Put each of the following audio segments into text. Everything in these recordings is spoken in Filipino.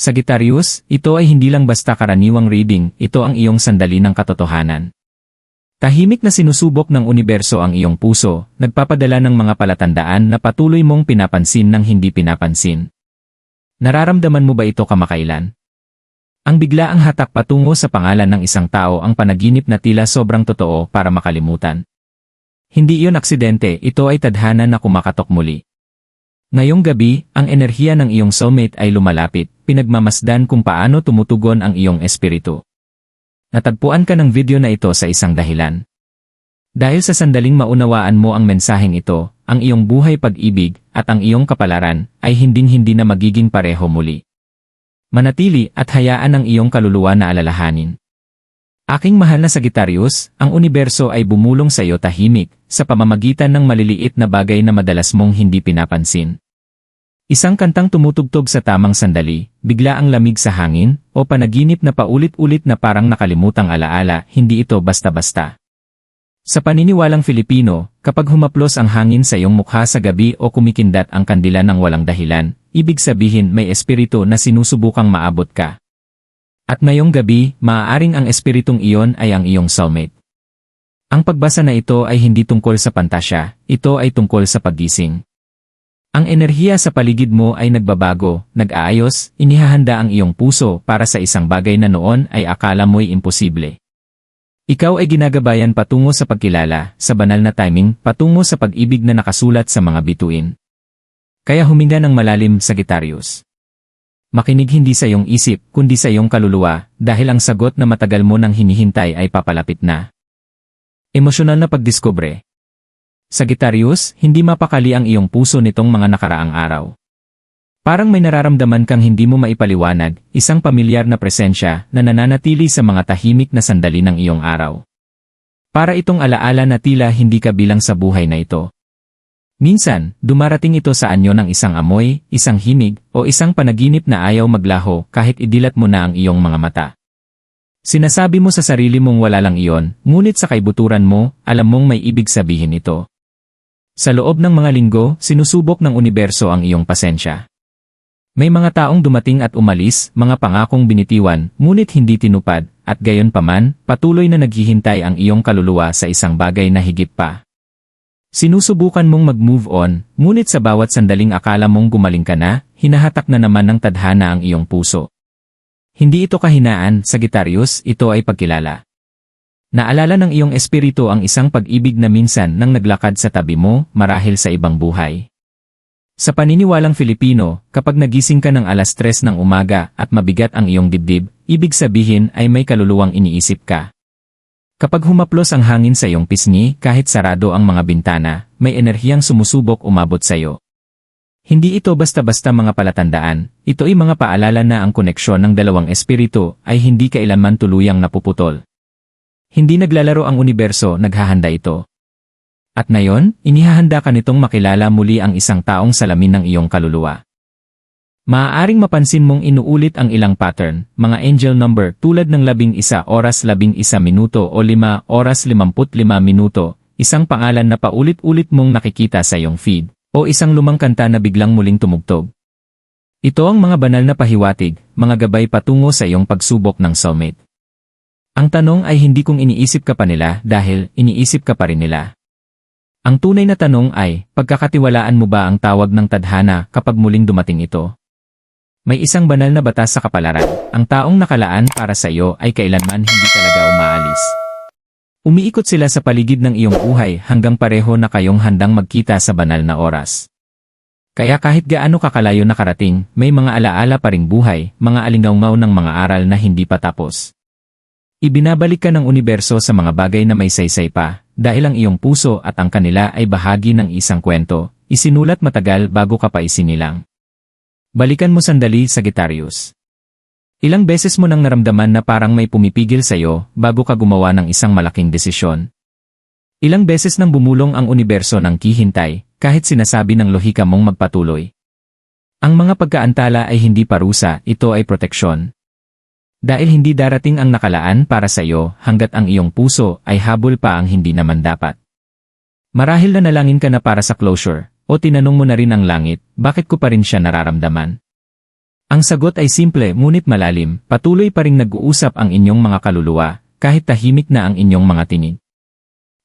Sagittarius, ito ay hindi lang basta karaniwang reading, ito ang iyong sandali ng katotohanan. Tahimik na sinusubok ng universo ang iyong puso, nagpapadala ng mga palatandaan na patuloy mong pinapansin ng hindi pinapansin. Nararamdaman mo ba ito kamakailan? Ang bigla ang hatak patungo sa pangalan ng isang tao ang panaginip na tila sobrang totoo para makalimutan. Hindi iyon aksidente, ito ay tadhana na kumakatok muli. Ngayong gabi, ang enerhiya ng iyong soulmate ay lumalapit, pinagmamasdan kung paano tumutugon ang iyong espiritu. Natagpuan ka ng video na ito sa isang dahilan. Dahil sa sandaling maunawaan mo ang mensaheng ito, ang iyong buhay pag-ibig at ang iyong kapalaran ay hinding-hindi na magiging pareho muli. Manatili at hayaan ang iyong kaluluwa na alalahanin. Aking mahal na Sagittarius, ang universo ay bumulong sa iyo tahimik, sa pamamagitan ng maliliit na bagay na madalas mong hindi pinapansin. Isang kantang tumutugtog sa tamang sandali, bigla ang lamig sa hangin, o panaginip na paulit-ulit na parang nakalimutang alaala, hindi ito basta-basta. Sa paniniwalang Filipino, kapag humaplos ang hangin sa iyong mukha sa gabi o kumikindat ang kandila ng walang dahilan, ibig sabihin may espiritu na sinusubukang maabot ka. At ngayong gabi, maaaring ang espiritong iyon ay ang iyong soulmate. Ang pagbasa na ito ay hindi tungkol sa pantasya, ito ay tungkol sa paggising. Ang enerhiya sa paligid mo ay nagbabago, nag-aayos, inihahanda ang iyong puso para sa isang bagay na noon ay akala mo'y imposible. Ikaw ay ginagabayan patungo sa pagkilala, sa banal na timing, patungo sa pag-ibig na nakasulat sa mga bituin. Kaya huminga ng malalim, Sagittarius. Makinig hindi sa iyong isip, kundi sa iyong kaluluwa, dahil ang sagot na matagal mo nang hinihintay ay papalapit na. Emosyonal na pagdiskubre. Sagittarius, hindi mapakali ang iyong puso nitong mga nakaraang araw. Parang may nararamdaman kang hindi mo maipaliwanag, isang pamilyar na presensya na nananatili sa mga tahimik na sandali ng iyong araw. Para itong alaala na tila hindi ka bilang sa buhay na ito. Minsan, dumarating ito sa anyo ng isang amoy, isang himig, o isang panaginip na ayaw maglaho kahit idilat mo na ang iyong mga mata. Sinasabi mo sa sarili mong wala lang iyon, ngunit sa kaibuturan mo, alam mong may ibig sabihin ito. Sa loob ng mga linggo, sinusubok ng universo ang iyong pasensya. May mga taong dumating at umalis, mga pangakong binitiwan, ngunit hindi tinupad, at gayon paman, patuloy na naghihintay ang iyong kaluluwa sa isang bagay na higit pa. Sinusubukan mong mag-move on, ngunit sa bawat sandaling akala mong gumaling ka na, hinahatak na naman ng tadhana ang iyong puso. Hindi ito kahinaan, Sagittarius, ito ay pagkilala. Naalala ng iyong espiritu ang isang pag-ibig na minsan nang naglakad sa tabi mo, marahil sa ibang buhay. Sa paniniwalang Filipino, kapag nagising ka ng alas tres ng umaga at mabigat ang iyong dibdib, ibig sabihin ay may kaluluwang iniisip ka. Kapag humaplos ang hangin sa iyong pisngi, kahit sarado ang mga bintana, may enerhiyang sumusubok umabot sa iyo. Hindi ito basta-basta mga palatandaan, ito ay mga paalala na ang koneksyon ng dalawang espiritu ay hindi kailanman tuluyang napuputol. Hindi naglalaro ang universo, naghahanda ito. At ngayon, inihahanda ka nitong makilala muli ang isang taong salamin ng iyong kaluluwa. Maaaring mapansin mong inuulit ang ilang pattern, mga angel number tulad ng 11 oras 11 minuto o 5 oras 55 minuto, isang pangalan na paulit-ulit mong nakikita sa iyong feed, o isang lumang kanta na biglang muling tumugtog. Ito ang mga banal na pahiwatig, mga gabay patungo sa iyong pagsubok ng soulmate. Ang tanong ay hindi kung iniisip ka pa nila dahil iniisip ka pa rin nila. Ang tunay na tanong ay, pagkakatiwalaan mo ba ang tawag ng tadhana kapag muling dumating ito? May isang banal na batas sa kapalaran, ang taong nakalaan para sa iyo ay kailanman hindi talaga umaalis. Umiikot sila sa paligid ng iyong buhay hanggang pareho na kayong handang magkita sa banal na oras. Kaya kahit gaano kakalayo nakarating, may mga alaala pa ring buhay, mga alingaungaw ng mga aral na hindi pa tapos. Ibinabalik ka ng universo sa mga bagay na may saysay pa, dahil ang iyong puso at ang kanila ay bahagi ng isang kwento, isinulat matagal bago ka pa isinilang. Balikan mo sandali, Sagittarius. Ilang beses mo nang naramdaman na parang may pumipigil sa iyo bago ka gumawa ng isang malaking desisyon. Ilang beses nang bumulong ang universo ng kihintay, kahit sinasabi ng lohika mong magpatuloy. Ang mga pagkaantala ay hindi parusa, ito ay proteksyon. Dahil hindi darating ang nakalaan para sa iyo hanggat ang iyong puso ay habol pa ang hindi naman dapat. Marahil na nalangin ka na para sa closure, o tinanong mo na rin ang langit, bakit ko pa rin siya nararamdaman? Ang sagot ay simple ngunit malalim, patuloy pa ring nag-uusap ang inyong mga kaluluwa, kahit tahimik na ang inyong mga tinig.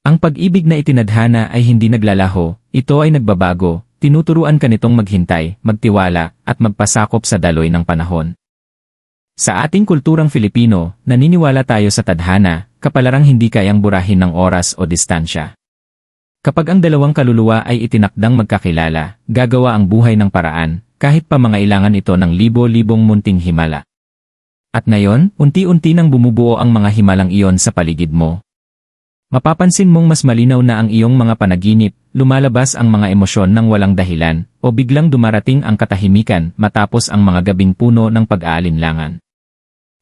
Ang pag-ibig na itinadhana ay hindi naglalaho, ito ay nagbabago, tinuturuan ka nitong maghintay, magtiwala, at magpasakop sa daloy ng panahon. Sa ating kulturang Filipino, naniniwala tayo sa tadhana, kapalarang hindi kayang burahin ng oras o distansya. Kapag ang dalawang kaluluwa ay itinakdang magkakilala, gagawa ang buhay ng paraan, kahit pa mangailangan ito ng libo-libong munting himala. At ngayon, unti-unti nang bumubuo ang mga himalang iyon sa paligid mo. Mapapansin mong mas malinaw na ang iyong mga panaginip, lumalabas ang mga emosyon ng walang dahilan, o biglang dumarating ang katahimikan matapos ang mga gabing puno ng pag-aalinlangan.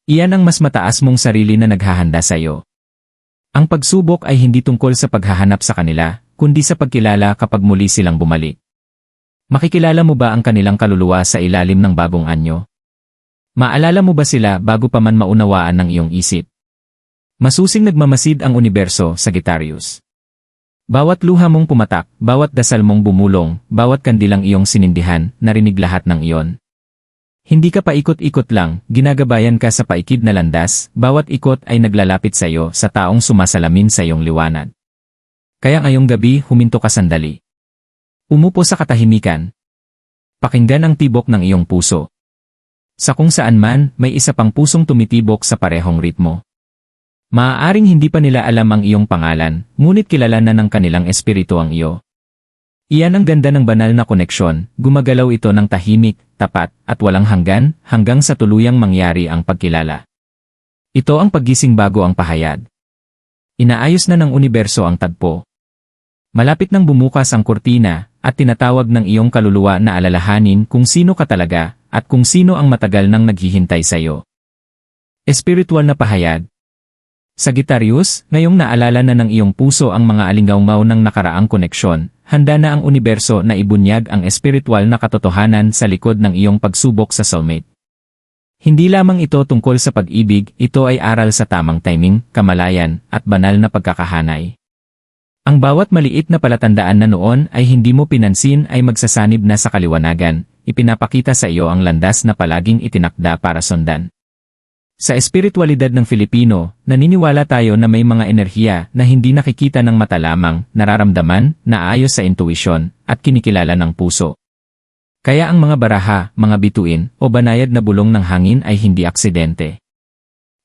Iyan ang mas mataas mong sarili na naghahanda sa iyo. Ang pagsubok ay hindi tungkol sa paghahanap sa kanila, kundi sa pagkilala kapag muli silang bumalik. Makikilala mo ba ang kanilang kaluluwa sa ilalim ng bagong anyo? Maalala mo ba sila bago pa man maunawaan ng iyong isip? Masusing nagmamasid ang universo, Sagittarius. Bawat luha mong pumatak, bawat dasal mong bumulong, bawat kandilang iyong sinindihan, narinig lahat ng iyon. Hindi ka paikot-ikot lang, ginagabayan ka sa paikid na landas, bawat ikot ay naglalapit sa iyo sa taong sumasalamin sa iyong liwanag. Kaya ngayong gabi huminto ka sandali. Umupo sa katahimikan. Pakinggan ang tibok ng iyong puso. Sa kung saan man, may isa pang pusong tumitibok sa parehong ritmo. Maaaring hindi pa nila alam ang iyong pangalan, ngunit kilala na ng kanilang espiritu ang iyo. Iyan ang ganda ng banal na koneksyon, gumagalaw ito ng tahimik, tapat, at walang hanggan, hanggang sa tuluyang mangyari ang pagkilala. Ito ang paggising bago ang pahayag. Inaayos na ng universo ang tagpo. Malapit nang bumukas ang kurtina, at tinatawag ng iyong kaluluwa na alalahanin kung sino ka talaga, at kung sino ang matagal nang naghihintay sa iyo. Espiritual na pahayag, Sagittarius, ngayong naalala na ng iyong puso ang mga alinggaw ng nakaraang koneksyon, handa na ang universo na ibunyag ang espiritual na katotohanan sa likod ng iyong pagsubok sa soulmate. Hindi lamang ito tungkol sa pag-ibig, ito ay aral sa tamang timing, kamalayan, at banal na pagkakahanay. Ang bawat maliit na palatandaan na noon ay hindi mo pinansin ay magsasanib na sa kaliwanagan, ipinapakita sa iyo ang landas na palaging itinakda para sundan. Sa espiritualidad ng Filipino, naniniwala tayo na may mga enerhiya na hindi nakikita ng mata lamang, nararamdaman, naayos sa intuisyon, at kinikilala ng puso. Kaya ang mga baraha, mga bituin, o banayad na bulong ng hangin ay hindi aksidente.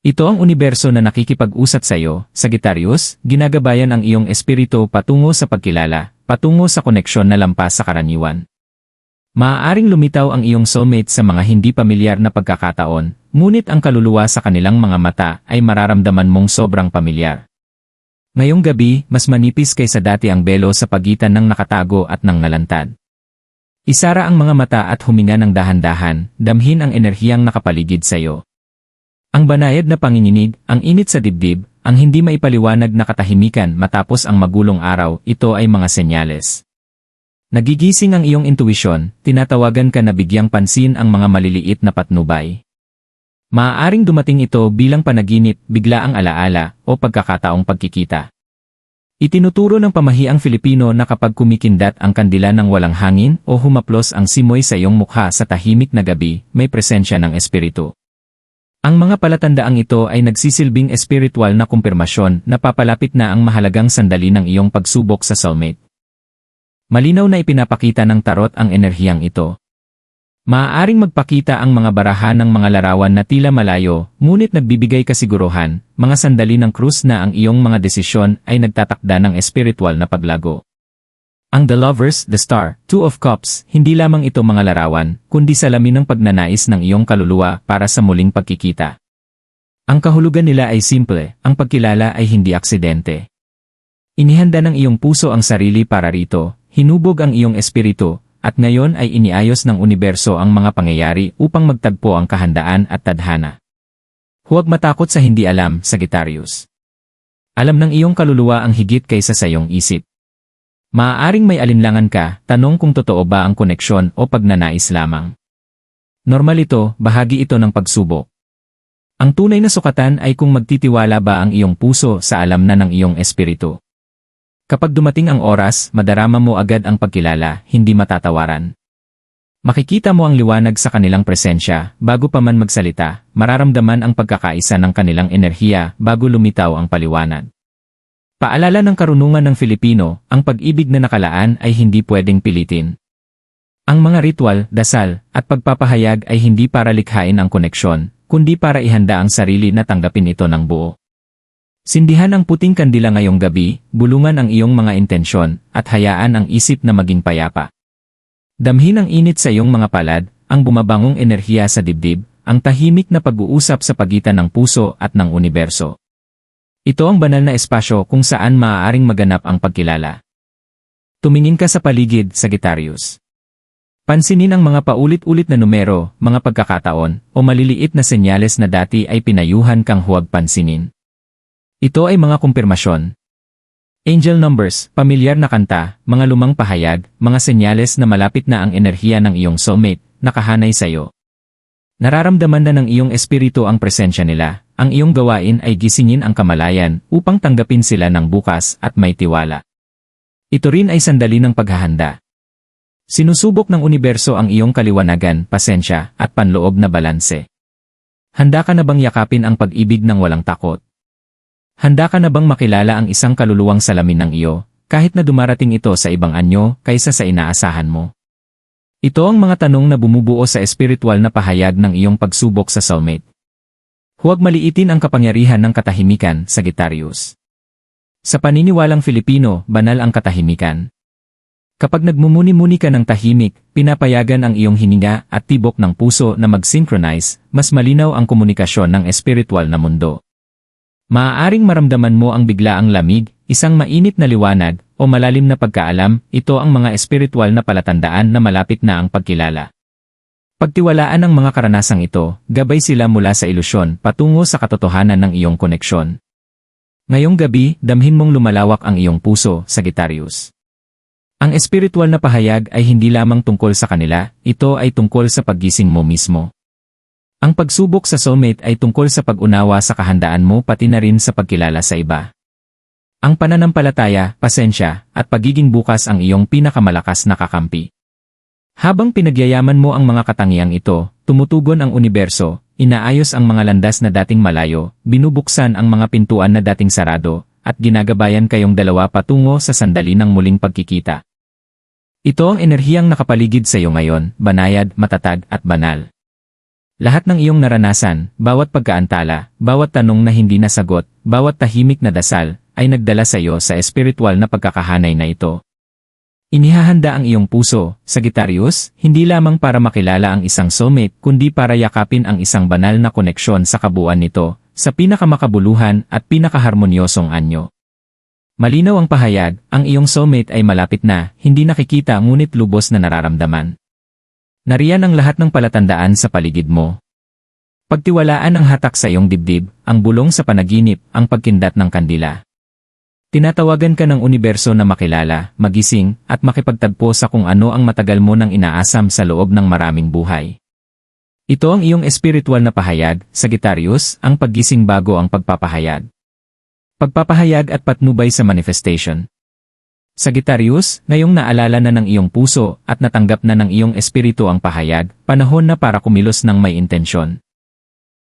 Ito ang universo na nakikipag-usat sa iyo, Sagittarius, ginagabayan ang iyong espiritu patungo sa pagkilala, patungo sa koneksyon na lampas sa karaniwan. Maaaring lumitaw ang iyong soulmate sa mga hindi pamilyar na pagkakataon, Ngunit ang kaluluwa sa kanilang mga mata ay mararamdaman mong sobrang pamilyar. Ngayong gabi, mas manipis kaysa dati ang belo sa pagitan ng nakatago at ng nalantad. Isara ang mga mata at huminga ng dahan-dahan, damhin ang enerhiyang nakapaligid sa iyo. Ang banayad na panginginig, ang init sa dibdib, ang hindi maipaliwanag na katahimikan matapos ang magulong araw, ito ay mga senyales. Nagigising ang iyong intuisyon, tinatawagan ka na bigyang pansin ang mga maliliit na patnubay. Maaaring dumating ito bilang panaginip, biglaang alaala, o pagkakataong pagkikita. Itinuturo ng pamahiang Filipino na kapag kumikindat ang kandila ng walang hangin o humaplos ang simoy sa iyong mukha sa tahimik na gabi, may presensya ng espiritu. Ang mga palatandaang ito ay nagsisilbing espiritual na kumpirmasyon na papalapit na ang mahalagang sandali ng iyong pagsubok sa soulmate. Malinaw na ipinapakita ng tarot ang enerhiyang ito, Maaaring magpakita ang mga barahan ng mga larawan na tila malayo, ngunit nagbibigay kasiguruhan, mga sandali ng krus na ang iyong mga desisyon ay nagtatakda ng espiritual na paglago. Ang The Lovers, The Star, Two of Cups, hindi lamang ito mga larawan, kundi salamin ng pagnanais ng iyong kaluluwa para sa muling pagkikita. Ang kahulugan nila ay simple, ang pagkilala ay hindi aksidente. Inihanda ng iyong puso ang sarili para rito, hinubog ang iyong espiritu, at ngayon ay iniayos ng universo ang mga pangyayari upang magtagpo ang kahandaan at tadhana. Huwag matakot sa hindi alam, Sagittarius. Alam ng iyong kaluluwa ang higit kaysa sa iyong isip. Maaaring may alinlangan ka, tanong kung totoo ba ang koneksyon o pagnanais lamang. Normal ito, bahagi ito ng pagsubok. Ang tunay na sukatan ay kung magtitiwala ba ang iyong puso sa alam na ng iyong espiritu. Kapag dumating ang oras, madarama mo agad ang pagkilala, hindi matatawaran. Makikita mo ang liwanag sa kanilang presensya, bago pa man magsalita, mararamdaman ang pagkakaisa ng kanilang enerhiya bago lumitaw ang paliwanag. Paalala ng karunungan ng Filipino, ang pag-ibig na nakalaan ay hindi pwedeng pilitin. Ang mga ritual, dasal, at pagpapahayag ay hindi para likhain ang koneksyon, kundi para ihanda ang sarili na tanggapin ito ng buo. Sindihan ang puting kandila ngayong gabi, bulungan ang iyong mga intensyon, at hayaan ang isip na maging payapa. Damhin ang init sa iyong mga palad, ang bumabangong enerhiya sa dibdib, ang tahimik na pag-uusap sa pagitan ng puso at ng universo. Ito ang banal na espasyo kung saan maaaring maganap ang pagkilala. Tumingin ka sa paligid, Sagittarius. Pansinin ang mga paulit-ulit na numero, mga pagkakataon, o maliliit na senyales na dati ay pinayuhan kang huwag pansinin. Ito ay mga kumpirmasyon. Angel numbers, pamilyar na kanta, mga lumang pahayag, mga senyales na malapit na ang enerhiya ng iyong soulmate, nakahanay sa iyo. Nararamdaman na ng iyong espiritu ang presensya nila, ang iyong gawain ay gisingin ang kamalayan upang tanggapin sila ng bukas at may tiwala. Ito rin ay sandali ng paghahanda. Sinusubok ng universo ang iyong kaliwanagan, pasensya, at panloob na balanse. Handa ka na bang yakapin ang pag-ibig ng walang takot? Handa ka na bang makilala ang isang kaluluwang salamin ng iyo, kahit na dumarating ito sa ibang anyo kaysa sa inaasahan mo? Ito ang mga tanong na bumubuo sa espiritual na pahayag ng iyong pagsubok sa soulmate. Huwag maliitin ang kapangyarihan ng katahimikan, Sagittarius. Sa paniniwalang Filipino, banal ang katahimikan. Kapag nagmumuni-muni ka ng tahimik, pinapayagan ang iyong hininga at tibok ng puso na mag-synchronize, mas malinaw ang komunikasyon ng espiritual na mundo. Maaaring maramdaman mo ang biglaang lamig, isang mainit na liwanag, o malalim na pagkaalam, ito ang mga espiritual na palatandaan na malapit na ang pagkilala. Pagtiwalaan ang mga karanasang ito, gabay sila mula sa ilusyon patungo sa katotohanan ng iyong koneksyon. Ngayong gabi, damhin mong lumalawak ang iyong puso, Sagittarius. Ang espiritual na pahayag ay hindi lamang tungkol sa kanila, ito ay tungkol sa paggising mo mismo. Ang pagsubok sa soulmate ay tungkol sa pag-unawa sa kahandaan mo pati na rin sa pagkilala sa iba. Ang pananampalataya, pasensya, at pagiging bukas ang iyong pinakamalakas na kakampi. Habang pinagyayaman mo ang mga katangiang ito, tumutugon ang universo, inaayos ang mga landas na dating malayo, binubuksan ang mga pintuan na dating sarado, at ginagabayan kayong dalawa patungo sa sandali ng muling pagkikita. Ito ang enerhiyang nakapaligid sa iyo ngayon, banayad, matatag, at banal. Lahat ng iyong naranasan, bawat pagkaantala, bawat tanong na hindi nasagot, bawat tahimik na dasal, ay nagdala sa iyo sa espiritual na pagkakahanay na ito. Inihahanda ang iyong puso, Sagittarius, hindi lamang para makilala ang isang soulmate kundi para yakapin ang isang banal na koneksyon sa kabuuan nito, sa pinakamakabuluhan at pinakaharmonyosong anyo. Malinaw ang pahayag, ang iyong soulmate ay malapit na, hindi nakikita ngunit lubos na nararamdaman. Nariyan ang lahat ng palatandaan sa paligid mo. Pagtiwalaan ang hatak sa iyong dibdib, ang bulong sa panaginip, ang pagkindat ng kandila. Tinatawagan ka ng universo na makilala, magising, at makipagtagpo sa kung ano ang matagal mo nang inaasam sa loob ng maraming buhay. Ito ang iyong espiritual na pahayag, Sagittarius, ang paggising bago ang pagpapahayag. Pagpapahayag at patnubay sa manifestation. Sagittarius, ngayong naalala na ng iyong puso at natanggap na ng iyong espiritu ang pahayag, panahon na para kumilos ng may intensyon.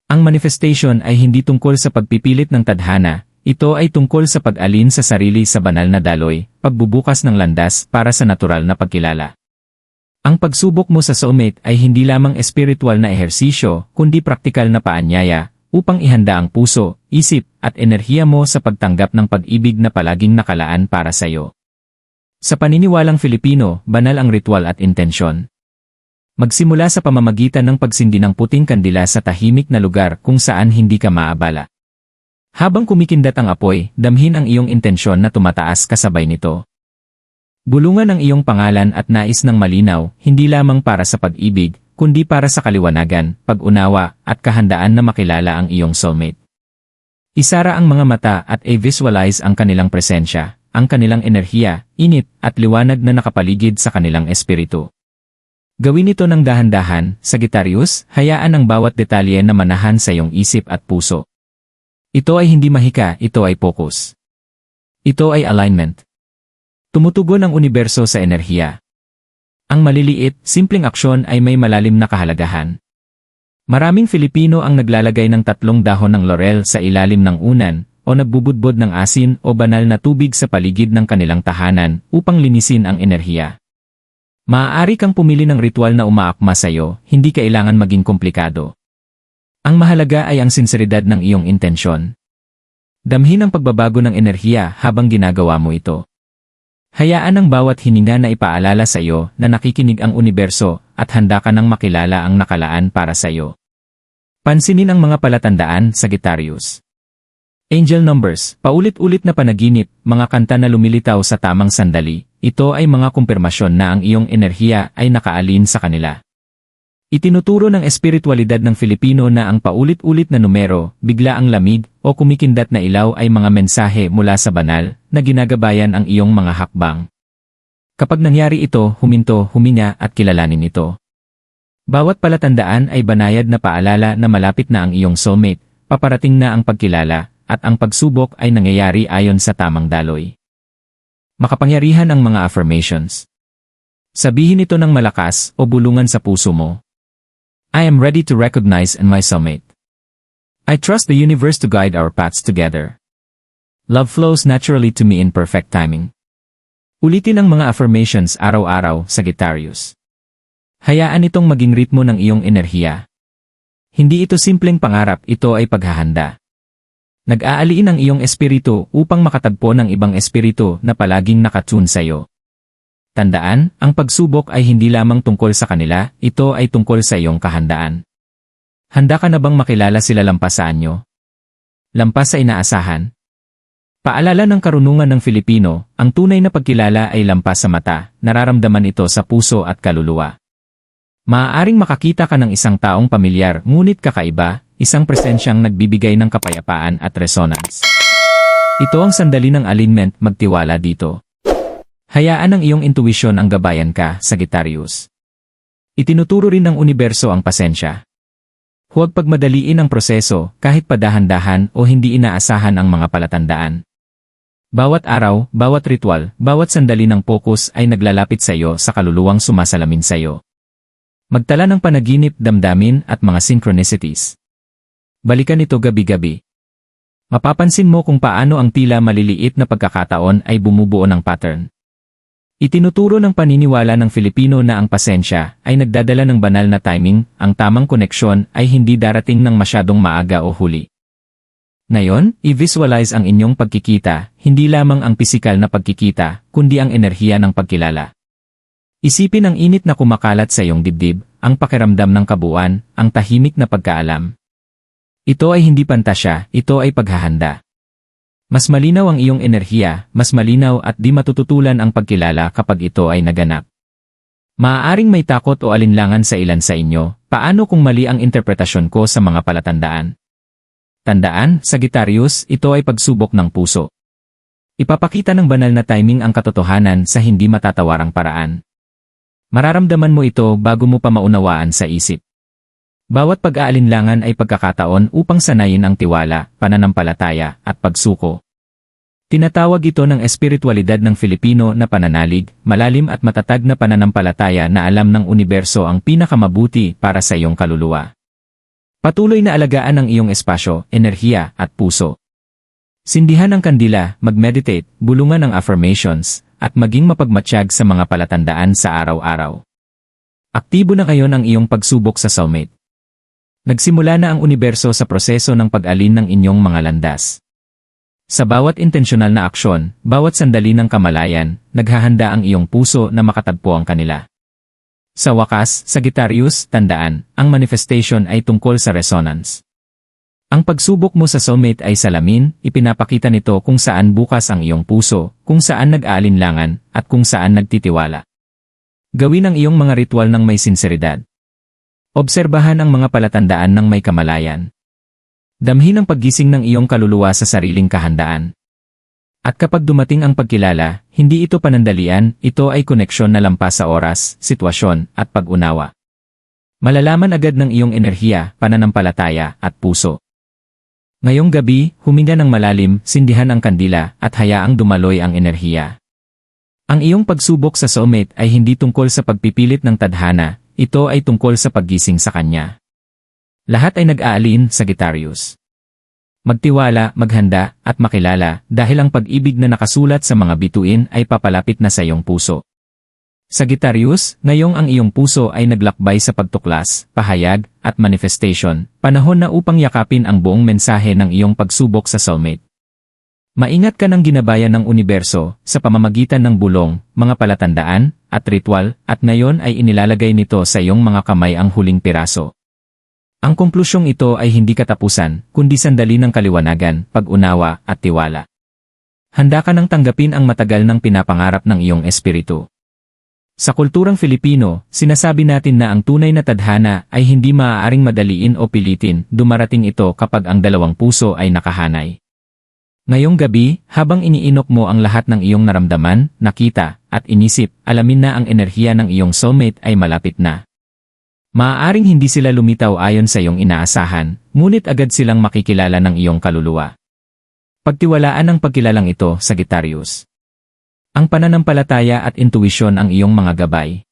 Ang manifestation ay hindi tungkol sa pagpipilit ng tadhana, ito ay tungkol sa pag-alin sa sarili sa banal na daloy, pagbubukas ng landas para sa natural na pagkilala. Ang pagsubok mo sa soulmate ay hindi lamang espiritual na ehersisyo, kundi praktikal na paanyaya, upang ihanda ang puso, isip, at enerhiya mo sa pagtanggap ng pag-ibig na palaging nakalaan para sa iyo. Sa paniniwalang Filipino, banal ang ritual at intensyon. Magsimula sa pamamagitan ng pagsindi ng puting kandila sa tahimik na lugar kung saan hindi ka maabala. Habang kumikindat ang apoy, damhin ang iyong intensyon na tumataas kasabay nito. Bulungan ang iyong pangalan at nais ng malinaw, hindi lamang para sa pag-ibig, kundi para sa kaliwanagan, pag-unawa, at kahandaan na makilala ang iyong soulmate. Isara ang mga mata at i-visualize ang kanilang presensya, ang kanilang enerhiya, init, at liwanag na nakapaligid sa kanilang espiritu. Gawin ito ng dahan-dahan, Sagittarius, hayaan ang bawat detalye na manahan sa iyong isip at puso. Ito ay hindi mahika, ito ay focus. Ito ay alignment. Tumutugon ang universo sa enerhiya. Ang maliliit, simpleng aksyon ay may malalim na kahalagahan. Maraming Filipino ang naglalagay ng tatlong dahon ng laurel sa ilalim ng unan o nagbubudbod ng asin o banal na tubig sa paligid ng kanilang tahanan upang linisin ang enerhiya. Maaari kang pumili ng ritual na umaakma sa iyo, hindi kailangan maging komplikado. Ang mahalaga ay ang sinseridad ng iyong intensyon. Damhin ang pagbabago ng enerhiya habang ginagawa mo ito. Hayaan ang bawat hininga na ipaalala sa iyo na nakikinig ang universo at handa ka nang makilala ang nakalaan para sa iyo. Pansinin ang mga palatandaan, Sagittarius. Angel numbers, paulit-ulit na panaginip, mga kanta na lumilitaw sa tamang sandali, ito ay mga kumpirmasyon na ang iyong enerhiya ay nakaalin sa kanila. Itinuturo ng espiritualidad ng Filipino na ang paulit-ulit na numero, bigla ang lamig, o kumikindat na ilaw ay mga mensahe mula sa banal, na ginagabayan ang iyong mga hakbang. Kapag nangyari ito, huminto, huminga at kilalanin ito. Bawat palatandaan ay banayad na paalala na malapit na ang iyong soulmate, paparating na ang pagkilala, at ang pagsubok ay nangyayari ayon sa tamang daloy. Makapangyarihan ang mga affirmations. Sabihin ito ng malakas o bulungan sa puso mo. I am ready to recognize and my soulmate. I trust the universe to guide our paths together. Love flows naturally to me in perfect timing. Ulitin ang mga affirmations araw-araw, Sagittarius. Hayaan itong maging ritmo ng iyong enerhiya. Hindi ito simpleng pangarap, ito ay paghahanda. Nag-aaliin ang iyong espiritu upang makatagpo ng ibang espiritu na palaging nakatune sa iyo. Tandaan, ang pagsubok ay hindi lamang tungkol sa kanila, ito ay tungkol sa iyong kahandaan. Handa ka na bang makilala sila lampas sa anyo? Lampas sa inaasahan? Paalala ng karunungan ng Filipino, ang tunay na pagkilala ay lampas sa mata, nararamdaman ito sa puso at kaluluwa. Maaaring makakita ka ng isang taong pamilyar ngunit kakaiba, isang presensyang nagbibigay ng kapayapaan at resonance. Ito ang sandali ng alignment, magtiwala dito. Hayaan ng iyong intuition ang gabayan ka, Sagittarius. Itinuturo rin ng universo ang pasensya. Huwag pagmadaliin ang proseso kahit padahan-dahan o hindi inaasahan ang mga palatandaan. Bawat araw, bawat ritual, bawat sandali ng focus ay naglalapit sa iyo sa kaluluwang sumasalamin sa iyo. Magtala ng panaginip, damdamin at mga synchronicities. Balikan ito gabi-gabi. Mapapansin mo kung paano ang tila maliliit na pagkakataon ay bumubuo ng pattern. Itinuturo ng paniniwala ng Filipino na ang pasensya ay nagdadala ng banal na timing, ang tamang koneksyon ay hindi darating ng masyadong maaga o huli. Ngayon, i-visualize ang inyong pagkikita, hindi lamang ang pisikal na pagkikita, kundi ang enerhiya ng pagkilala. Isipin ang init na kumakalat sa iyong dibdib, ang pakiramdam ng kabuuan, ang tahimik na pagkaalam. Ito ay hindi pantasya, ito ay paghahanda. Mas malinaw ang iyong enerhiya, mas malinaw at di matututulan ang pagkilala kapag ito ay naganap. Maaaring may takot o alinlangan sa ilan sa inyo, paano kung mali ang interpretasyon ko sa mga palatandaan? Tandaan, Sagittarius, ito ay pagsubok ng puso. Ipapakita ng banal na timing ang katotohanan sa hindi matatawarang paraan. Mararamdaman mo ito bago mo pa maunawaan sa isip. Bawat pag-aalinlangan ay pagkakataon upang sanayin ang tiwala, pananampalataya, at pagsuko. Tinatawag ito ng espiritualidad ng Filipino na pananalig, malalim at matatag na pananampalataya na alam ng universo ang pinakamabuti para sa iyong kaluluwa. Patuloy na alagaan ang iyong espasyo, enerhiya, at puso. Sindihan ang kandila, mag-meditate, bulungan ang affirmations, at maging mapagmatsyag sa mga palatandaan sa araw-araw. Aktibo na kayo ng iyong pagsubok sa soulmate. Nagsimula na ang universo sa proseso ng pag-alin ng inyong mga landas. Sa bawat intensyonal na aksyon, bawat sandali ng kamalayan, naghahanda ang iyong puso na makatagpo ang kanila. Sa wakas, Sagittarius, tandaan, ang manifestation ay tungkol sa resonance. Ang pagsubok mo sa soulmate ay salamin, ipinapakita nito kung saan bukas ang iyong puso, kung saan nag-aalinlangan, at kung saan nagtitiwala. Gawin ang iyong mga ritual ng may sinseridad. Obserbahan ang mga palatandaan ng may kamalayan. Damhin ang paggising ng iyong kaluluwa sa sariling kahandaan. At kapag dumating ang pagkilala, hindi ito panandalian, ito ay koneksyon na lampas sa oras, sitwasyon, at pag-unawa. Malalaman agad ng iyong enerhiya, pananampalataya, at puso. Ngayong gabi, huminga ng malalim, sindihan ang kandila, at hayaang dumaloy ang enerhiya. Ang iyong pagsubok sa soulmate ay hindi tungkol sa pagpipilit ng tadhana, ito ay tungkol sa paggising sa kanya. Lahat ay nag-aalin, Sagittarius. Magtiwala, maghanda, at makilala dahil ang pag-ibig na nakasulat sa mga bituin ay papalapit na sa iyong puso. Sagittarius, ngayong ang iyong puso ay naglakbay sa pagtuklas, pahayag, at manifestation, panahon na upang yakapin ang buong mensahe ng iyong pagsubok sa soulmate. Maingat ka ng ginabayan ng universo sa pamamagitan ng bulong, mga palatandaan, at ritual, at ngayon ay inilalagay nito sa iyong mga kamay ang huling piraso. Ang konklusyong ito ay hindi katapusan, kundi sandali ng kaliwanagan, pag-unawa, at tiwala. Handa ka nang tanggapin ang matagal ng pinapangarap ng iyong espiritu. Sa kulturang Filipino, sinasabi natin na ang tunay na tadhana ay hindi maaaring madaliin o pilitin, dumarating ito kapag ang dalawang puso ay nakahanay. Ngayong gabi, habang iniinok mo ang lahat ng iyong naramdaman, nakita, at inisip, alamin na ang enerhiya ng iyong soulmate ay malapit na. Maaaring hindi sila lumitaw ayon sa iyong inaasahan, ngunit agad silang makikilala ng iyong kaluluwa. Pagtiwalaan ang pagkilalang ito, Sagittarius. Ang pananampalataya at intuisyon ang iyong mga gabay.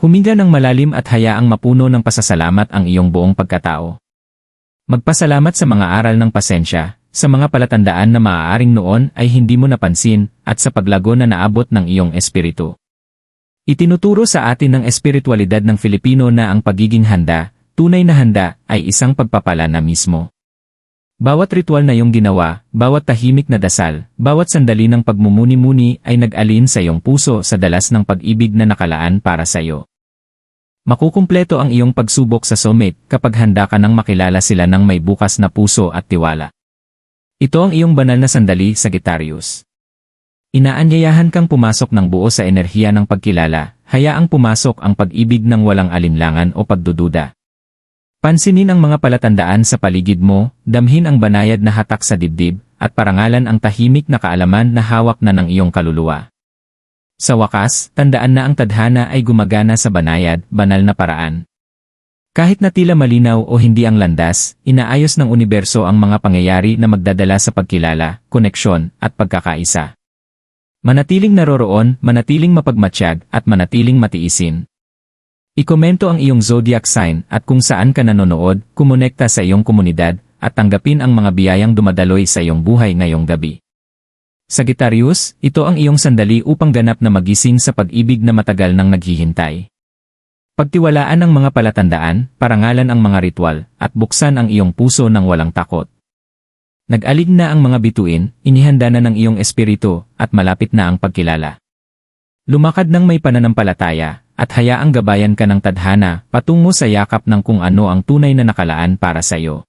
Huminga ng malalim at hayaang mapuno ng pasasalamat ang iyong buong pagkatao. Magpasalamat sa mga aral ng pasensya, sa mga palatandaan na maaaring noon ay hindi mo napansin at sa paglago na naabot ng iyong espiritu. Itinuturo sa atin ng espiritualidad ng Filipino na ang pagiging handa, tunay na handa, ay isang pagpapala na mismo. Bawat ritual na iyong ginawa, bawat tahimik na dasal, bawat sandali ng pagmumuni-muni ay nag-alin sa iyong puso sa dalas ng pag-ibig na nakalaan para sa iyo. Makukumpleto ang iyong pagsubok sa soulmate kapag handa ka nang makilala sila ng may bukas na puso at tiwala. Ito ang iyong banal na sandali, Sagittarius. Inaanyayahan kang pumasok ng buo sa enerhiya ng pagkilala, hayaang pumasok ang pag-ibig ng walang alinlangan o pagdududa. Pansinin ang mga palatandaan sa paligid mo, damhin ang banayad na hatak sa dibdib, at parangalan ang tahimik na kaalaman na hawak na ng iyong kaluluwa. Sa wakas, tandaan na ang tadhana ay gumagana sa banayad, banal na paraan. Kahit na tila malinaw o hindi ang landas, inaayos ng universo ang mga pangyayari na magdadala sa pagkilala, koneksyon, at pagkakaisa. Manatiling naroroon, manatiling mapagmatsyag, at manatiling matiisin. Ikomento ang iyong zodiac sign at kung saan ka nanonood, kumonekta sa iyong komunidad, at tanggapin ang mga biyayang dumadaloy sa iyong buhay ngayong gabi. Sagittarius, ito ang iyong sandali upang ganap na magising sa pag-ibig na matagal nang naghihintay. Pagtiwalaan ang mga palatandaan, parangalan ang mga ritual, at buksan ang iyong puso ng walang takot. Nag-alig na ang mga bituin, inihanda na ng iyong espiritu, at malapit na ang pagkilala. Lumakad ng may pananampalataya, at hayaang gabayan ka ng tadhana patungo sa yakap ng kung ano ang tunay na nakalaan para sa iyo.